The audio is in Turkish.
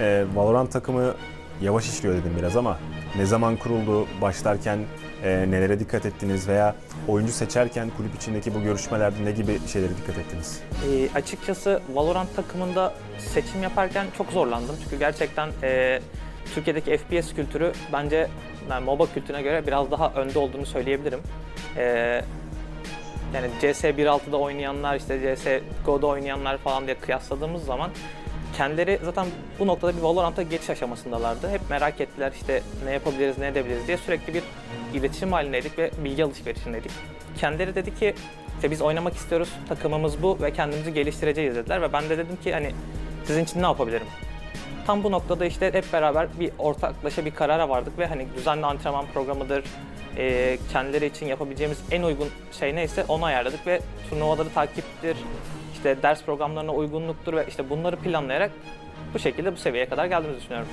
e, Valorant takımı yavaş işliyor dedim biraz ama ne zaman kuruldu, başlarken e, nelere dikkat ettiniz veya oyuncu seçerken kulüp içindeki bu görüşmelerde ne gibi şeylere dikkat ettiniz? Ee, açıkçası Valorant takımında seçim yaparken çok zorlandım. Çünkü gerçekten e, Türkiye'deki FPS kültürü bence yani MOBA kültürüne göre biraz daha önde olduğunu söyleyebilirim. Ee, yani CS 1.6'da oynayanlar, işte CSGO'da oynayanlar falan diye kıyasladığımız zaman kendileri zaten bu noktada bir Valorant'a geçiş aşamasındalardı. Hep merak ettiler işte ne yapabiliriz, ne edebiliriz diye sürekli bir iletişim halindeydik ve bilgi alışverişindeydik. Kendileri dedi ki işte biz oynamak istiyoruz, takımımız bu ve kendimizi geliştireceğiz dediler ve ben de dedim ki hani sizin için ne yapabilirim? Tam bu noktada işte hep beraber bir ortaklaşa bir karara vardık ve hani düzenli antrenman programıdır, e, kendileri için yapabileceğimiz en uygun şey neyse onu ayarladık ve turnuvaları takiptir, işte ders programlarına uygunluktur ve işte bunları planlayarak bu şekilde bu seviyeye kadar geldiğimizi düşünüyorum.